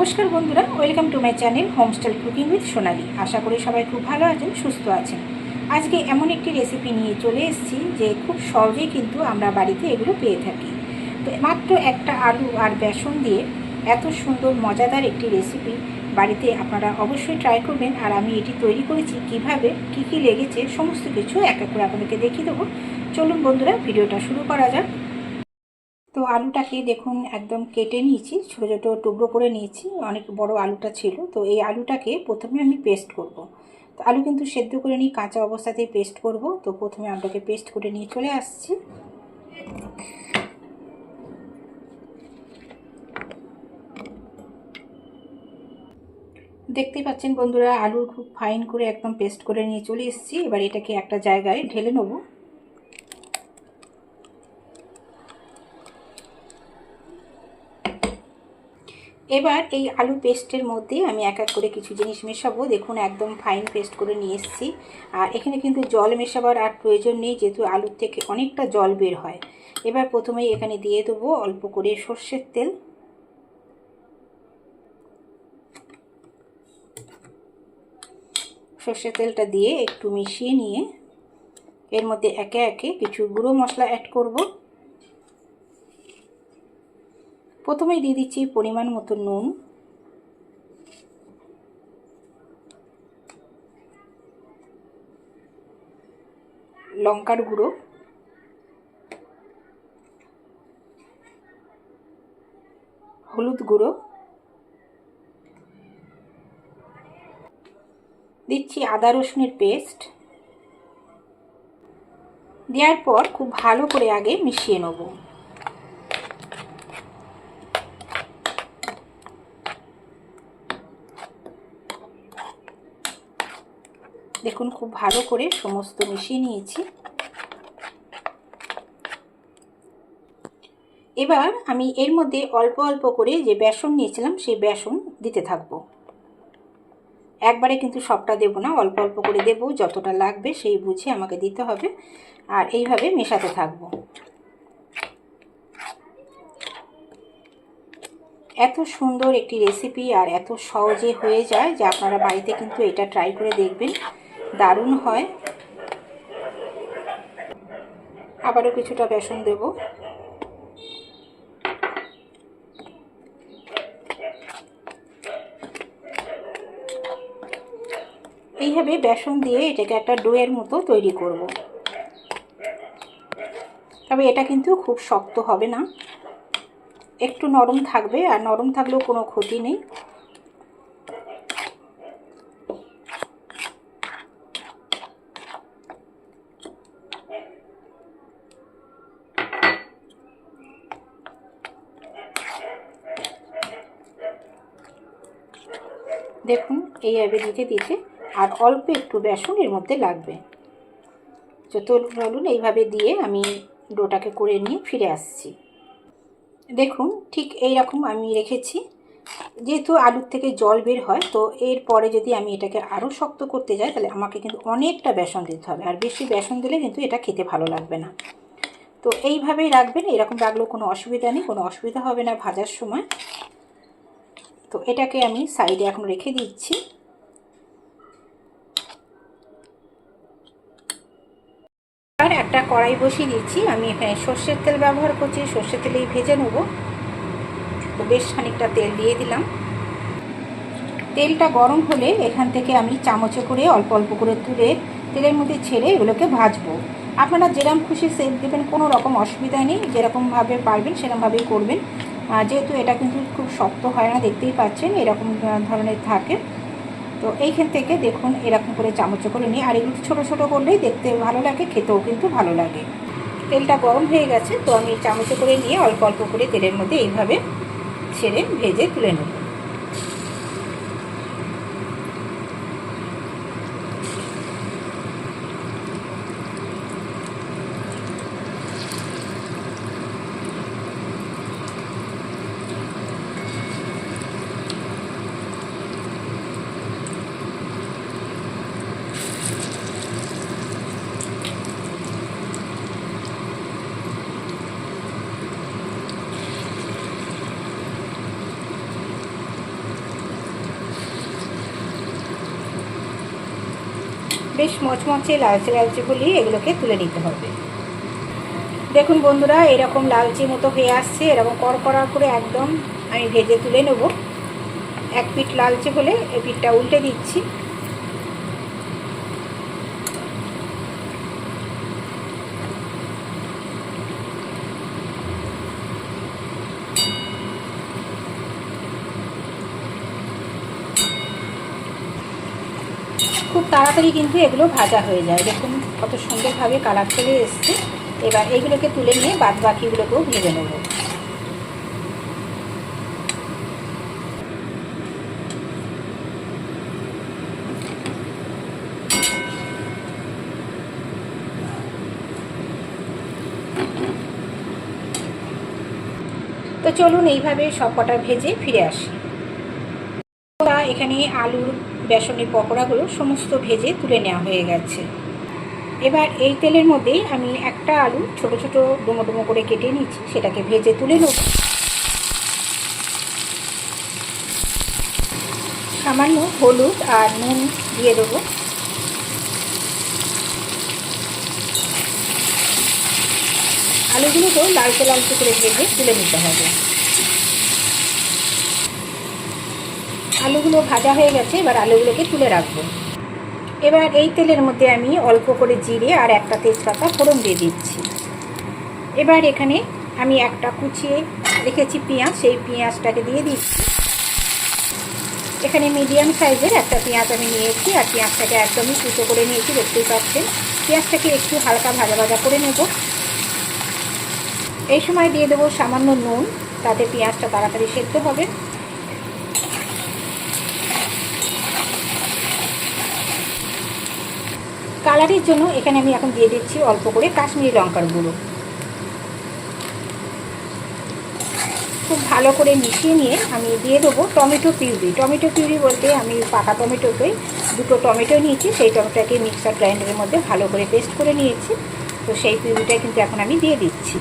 নমস্কার বন্ধুরা, welcome to my channel homestyle cooking with Sonali. আশা করি সবাই খুব ভালো আছেন, সুস্থ আছেন। আজকে এমন একটি রেসিপি নিয়ে চলে এসেছি যে খুব সহজেই কিন্তু আমরা বাড়িতে এগুলো পেয়ে থাকি। তো মাত্র একটা আলু আর বেসন দিয়ে এত সুন্দর, মজাদার একটি রেসিপি বাড়িতে আপনারা অবশ্যই ট্রাই করবেন। আর আমি এটি তৈরি করেছি কীভাবে, কি কি লেগেছে, সমস্ত কিছু এক এক করে আপনাদেরকে দেখিয়ে দেবো। চলুন বন্ধুরা, ভিডিওটা শুরু করা যাক। আলুটাকে দেখুন একদম কেটে নিয়েছি, ছোটো ছোটো টুকরো করে নিয়েছি, অনেক বড় আলুটা ছিল। তো এই আলুটাকে প্রথমে আমি পেস্ট করব। তো আলু কিন্তু সেদ্ধ করে নিই কাঁচা অবস্থাতেই পেস্ট করব। তো প্রথমে আলুটাকে পেস্ট করে নিয়ে চলে আসছি। দেখতেই পাচ্ছেন বন্ধুরা আলুর খুব ফাইন করে একদম পেস্ট করে নিয়ে চলে এসেছি। এবার এটাকে একটা জায়গায় ঢেলে নেব। এবার এই আলু পেস্টের মধ্যে আমি এক এক করে কিছু জিনিস মেশাবো। দেখুন, একদম ফাইন পেস্ট করে নিয়ে এসেছি। আর এখানে কিন্তু জল মেশাবার আর প্রয়োজন নেই, যেহেতু আলুর থেকে অনেকটা জল বের হয়। এবার প্রথমেই এখানে দিয়ে দেবো অল্প করে সর্ষের তেল। সর্ষের তেলটা দিয়ে একটু মিশিয়ে নিয়ে এর মধ্যে একে একে কিছু গুঁড়ো মশলা অ্যাড করব। প্রথমেই দিয়ে দিচ্ছি পরিমাণ মতো নুন। লঙ্কার গুঁড়ো। হলুদ গুঁড়ো। দিচ্ছি আদা রসুনের পেস্ট। দেওয়ার পর খুব ভালো করে আগে মিশিয়ে নেব। দেখুন, খুব ভালো করে সমস্ত মিশিয়ে নিয়েছি। এবার আমি এর মধ্যে অল্প অল্প করে যে বেসন নিয়েছিলাম, সেই বেসন দিতে থাকব। একবারে কিন্তু সবটা দেব না, অল্প অল্প করে দেব, যতটা লাগবে সেই বুঝে আমাকে দিতে হবে আর এইভাবে মেশাতে থাকব। এত সুন্দর একটি রেসিপি আর এত সহজে হয়ে যায় যে আপনারা বাড়িতে কিন্তু এটা ট্রাই করে দেখবেন। দারুণ হয়। আবারও কিছুটা বেসন দেব। এইভাবে বেসন দিয়ে এটাকে একটা ডোয়ের মতো তৈরি করব। তবে এটা কিন্তু খুব শক্ত হবে না। একটু নরম থাকবে আর নরম থাকলেও কোনো ক্ষতি নেই। দেখুন এইভাবে দিতে দিতে, আর অল্প একটু বেসন এর মধ্যে লাগবে। যত বলুন এইভাবে দিয়ে আমি ডোটাকে করে নিয়ে ফিরে আসছি। দেখুন ঠিক এই রকম আমি রেখেছি। যেহেতু আলুর থেকে জল বের হয়, তো এরপরে যদি আমি এটাকে আরও শক্ত করতে যাই, তাহলে আমাকে কিন্তু অনেকটা বেসন দিতে হবে। আর বেশি বেসন দিলে কিন্তু এটা খেতে ভালো লাগবে না। তো এইভাবেই রাখবেন, এরকম রাখলেও কোনো অসুবিধা নেই, কোনো অসুবিধা হবে না ভাজার সময়। তো এটাকে আমি সাইডে এখন রেখে দিচ্ছি। আর একটা কড়াই বসিয়ে দিচ্ছি। আমি এখানে সর্ষের তেল ব্যবহার করছি। সর্ষের তেলেই ভেজে নেব। তো বেশ খানিকটা তেল দিয়ে দিলাম। তেলটা গরম হলে এখান থেকে আমি চামচে করে অল্প অল্প করে তুলে তেলের মধ্যে ছেড়ে এগুলোকে ভাজবো। আপনারা যেরকম খুশি সেপ দেবেন, কোনো রকম অসুবিধা নেই। যেরকমভাবে পারবেন সেরকমভাবেই করবেন। যেহেতু এটা কিন্তু খুব শক্ত হয় না, দেখতেই পাচ্ছেন, এরকম ধরনের থাকে। তো এইখান থেকে দেখুন, এরকম করে চামচ করে নিই আর এগুলো ছোটো ছোটো করলেই দেখতে ভালো লাগে, খেতেও কিন্তু ভালো লাগে। তেলটা গরম হয়ে গেছে, তো আমি চামচে করে নিয়ে অল্প অল্প করে তেলের মধ্যে এইভাবে ছেড়ে ভেজে তুলে নেব। বেশ মচমচে লালচে লালচে হলেই এগুলোকে তুলে নিতে হবে। দেখুন বন্ধুরা, এরকম লালচে মতো হয়ে আসছে, এরকম কড়কড়া করে একদম আমি ভেজে তুলে নেব। এক পিঠ লালচে হলে এ পিঠটা উল্টে দিচ্ছি। তাড়াতাড়ি কিন্তু এগুলো ভাজা হয়ে যায়। দেখুন কত সুন্দরভাবে কালার চলে এসছে। এবার এইগুলোকে তুলে নিয়ে বাদ বাকিগুলোকেও ভেজে নেব। তো চলুন এইভাবে সব কটা ভেজে ফিরে আসি। এখানে আলুর বেসনের পকোড়াগুলো সমস্ত ভেজে তুলে নেওয়া হয়ে গেছে। এবার এই তেলের মধ্যেই আমি একটা আলু ছোট ছোট ডুমো ডুমো করে কেটে নিচ্ছি সেটাকে ভেজে তুলে নেব। সামান্য হলুদ আর নুন দিয়ে দেবো। আলুগুলোকেও লালচে লালচে করে ভেজে তুলে নিতে হবে। আলুগুলো ভাজা হয়ে গেছে, এবার আলুগুলোকে তুলে রাখব। এবার এই তেলের মধ্যে আমি অল্প করে জিরে আর একটা তেজপাতা ফোড়ন দিয়ে দিচ্ছি। এবার এখানে আমি একটা কুচিয়ে রেখেছি পেঁয়াজ, সেই পেঁয়াজটাকে দিয়ে দিচ্ছি। এখানে মিডিয়াম সাইজের একটা পেঁয়াজ আমি নিয়েছি, আর পেঁয়াজটাকে একদমই কুচো করে নিয়েছি, দেখতেই পাচ্ছেন। পেঁয়াজটাকে একটু হালকা ভাজা ভাজা করে নেব। এই সময় দিয়ে দেবো সামান্য নুন, তাতে পেঁয়াজটা তাড়াতাড়ি সেদ্ধ হবে। কালারের জন্য এখানে আমি এখন দিয়ে দিচ্ছি অল্প করে কাশ্মীরি লঙ্কার গুঁড়ো। খুব ভালো করে মিশিয়ে নিয়ে আমি দিয়ে দেবো টমেটো পিউরি। টমেটো পিউরি বলতে আমি পাকা টমেটোকে দুটো টমেটো নিয়েছি, সেই টমেটোটাকে মিক্সার গ্রাইন্ডারের মধ্যে ভালো করে পেস্ট করে নিয়েছি। তো সেই পিউরিটা কিন্তু এখন আমি দিয়ে দিচ্ছি।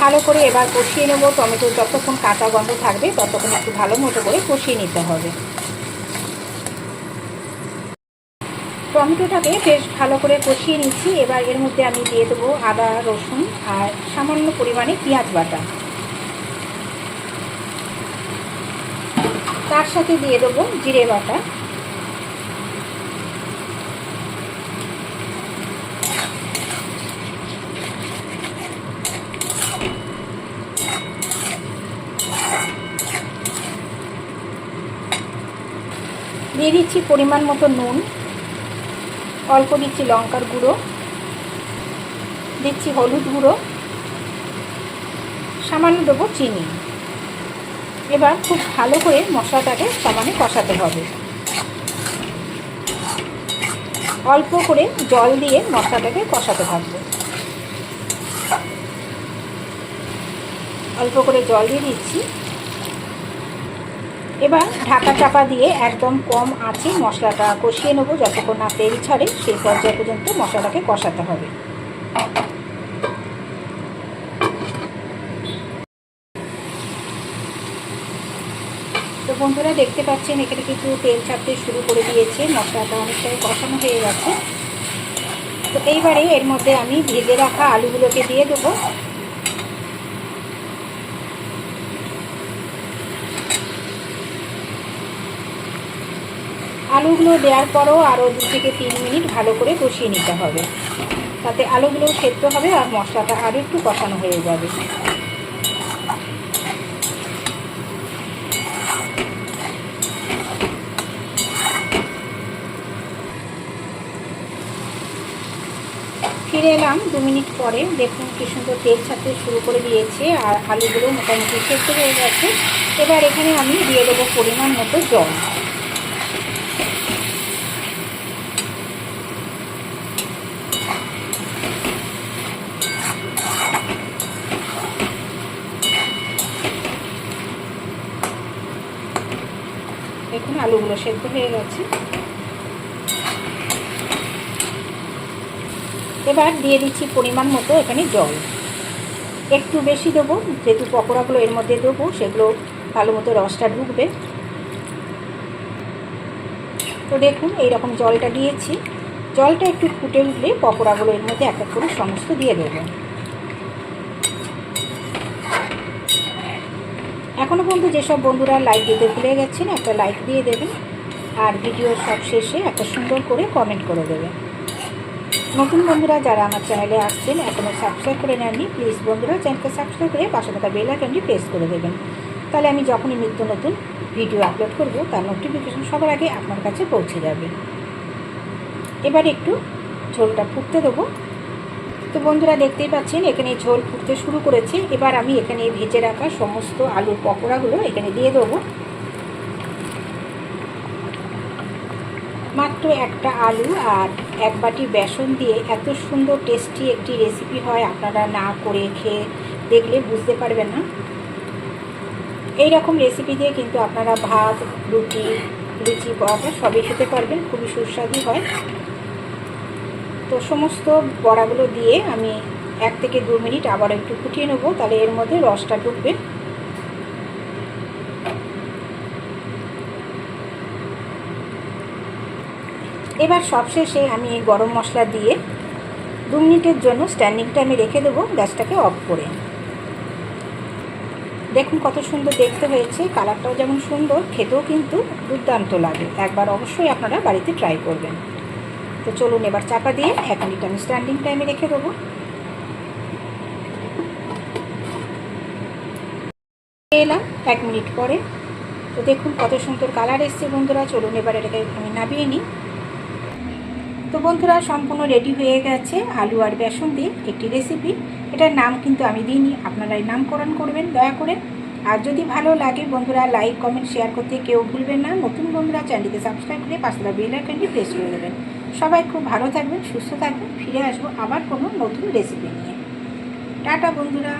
ভালো করে এবার কষিয়ে নেব। টমেটো যতক্ষণ কাঁচা গন্ধ থাকবে, ততক্ষণ একটু ভালো মতো করে কষিয়ে নিতে হবে। টমেটোটাকে বেশ ভালো করে কষিয়ে নিচ্ছি। এবার এর মধ্যে আমি দিয়ে দেবো আদা, রসুন আর সামান্য পরিমাণে পেঁয়াজ বাটা। তার সাথে দিয়ে দেবো জিরে বাটা। দিয়ে দিচ্ছি পরিমাণ মতো নুন, অল্প দিচ্ছি লঙ্কার গুঁড়ো, দিচ্ছি হলুদ গুঁড়ো, সামান্য দেবো চিনি। এবার খুব ভালো করে মশলাটাকে সমানে কষাতে হবে। অল্প করে জল দিয়ে মশলাটাকে কষাতে থাকবে অল্প করে জল দিয়ে দিচ্ছি। এবার ঢাকা চাপা দিয়ে একদম কম আঁচে মশলাটা কষিয়ে নেব। যতক্ষণ না তেল ছাড়ে, সেই পর্যায়ে পর্যন্ত মশলাটাকে কষাতে হবে। তো বন্ধুরা, দেখতে পাচ্ছেন, এখানে কিন্তু তেল ছাড়তে শুরু করে দিয়েছে। মশলাটা অনেকটাই কষানো হয়ে গেছে। তো এইবারে এর মধ্যে আমি ভেজে রাখা আলুগুলোকে দিয়ে দেবো। আলুগুলো দেওয়ার পরও আরও দু থেকে তিন মিনিট ভালো করে কষিয়ে নিতে হবে। তাতে আলুগুলো সেদ্ধ হবে আর মশলাটা আরও একটু কষানো হয়ে যাবে। ফিরে এলাম দু মিনিট পরে। দেখুন কি সুন্দর তেল ছাড়তে শুরু করে দিয়েছে আর আলুগুলো মোটামুটি সেদ্ধ হয়ে গেছে। এবার এখানে আমি দিয়ে দেবো পরিমাণ মতো জল দেখুন আলুগুলো সেদ্ধ হয়ে গেছে। এবার দিয়ে দিচ্ছি পরিমাণ মতো এখানে জল। একটু বেশি দেবো, যেহেতু পকোড়াগুলো এর মধ্যে দেবো, সেগুলো ভালো মতো রসটা ঢুকবে। তো দেখুন, এইরকম জলটা দিয়েছি। জলটা একটু ফুটে উঠলে পকোড়াগুলো এর মধ্যে এক এক করে সমস্ত দিয়ে দেবো। এখনও পর্যন্ত যেসব বন্ধুরা লাইক দিতে ভুলে গেছেন, একটা লাইক দিয়ে দেবেন। আর ভিডিও সব শেষে একটা সুন্দর করে কমেন্ট করে দেবেন। নতুন বন্ধুরা যারা আমার চ্যানেলে আসছেন এখনও সাবস্ক্রাইব করে নেননি প্লিজ বন্ধুরা চ্যানেলকে সাবস্ক্রাইব করে পাশে থাকা বেল আইকনটি প্রেস করে দেবেন। তাহলে আমি যখনই নিত্য নতুন ভিডিও আপলোড করব, তার নোটিফিকেশন সবার আগে আপনার কাছে পৌঁছে যাবে। এবার একটু ঝোলটা ফুটতে দেবো। তো বন্ধুরা দেখতেই পাচ্ছেন, এখানে ঝোল ফুটতে শুরু করেছে। এবার আমি এখানে ভেজে রাখা সমস্ত আলুর পকোড়াগুলো এখানে দিয়ে দেবো। মাত্র একটা আলু আর এক বাটি বেসন দিয়ে এত সুন্দর টেস্টি একটি রেসিপি হয়, আপনারা না করে খেয়ে দেখলে বুঝতে পারবেন না। এই রকম রেসিপি দিয়ে কিন্তু আপনারা ভাত, রুটি, লুচি, পরোটা সবই খেতে পারবেন, খুবই সুস্বাদু হয়। তো সমস্ত বড়াগুলো দিয়ে আমি এক থেকে দু মিনিট আবার একটু ফুটিয়ে নেব, তাহলে এর মধ্যে রসটা ঢুকবে। এবার সবশেষে আমি এই গরম মশলা দিয়ে দু মিনিটের জন্য স্ট্যান্ডিং টাইমে রেখে দেবো গ্যাসটাকে অফ করে। দেখুন কত সুন্দর দেখতে হয়েছে, কালারটাও যেমন সুন্দর, খেতেও কিন্তু দুর্দান্ত লাগে। একবার অবশ্যই আপনারা বাড়িতে ট্রাই করবেন। তো চলুন এবার চাপা দিয়ে এক মিনিট আমি স্ট্যান্ডিং টাইমে রেখে দেবো। এলাম এক মিনিট পরে। তো দেখুন কত সুন্দর কালার এসছে বন্ধুরা, চলুন এবার এটাকে আমি নামিয়ে নিই। তো বন্ধুরা, সম্পূর্ণ রেডি হয়ে গেছে আলু আর বেসন দিয়ে একটি রেসিপি এটার নাম কিন্তু আমি দিইনি আপনারাই নামকরণ করবেন, দয়া করে। আর যদি ভালো লাগে বন্ধুরা লাইক কমেন্ট শেয়ার করতে কেউ ভুলবেন না। নতুন বন্ধুরা চ্যানেলটিকে সাবস্ক্রাইব করে পাশে বেল আইকনটি প্রেস করে দেবেন। সবাই খুব ভালো থাকবেন, সুস্থ থাকবেন, ফিরে আসব আবার কোনো নতুন রেসিপি নিয়ে। টাটা বন্ধুরা।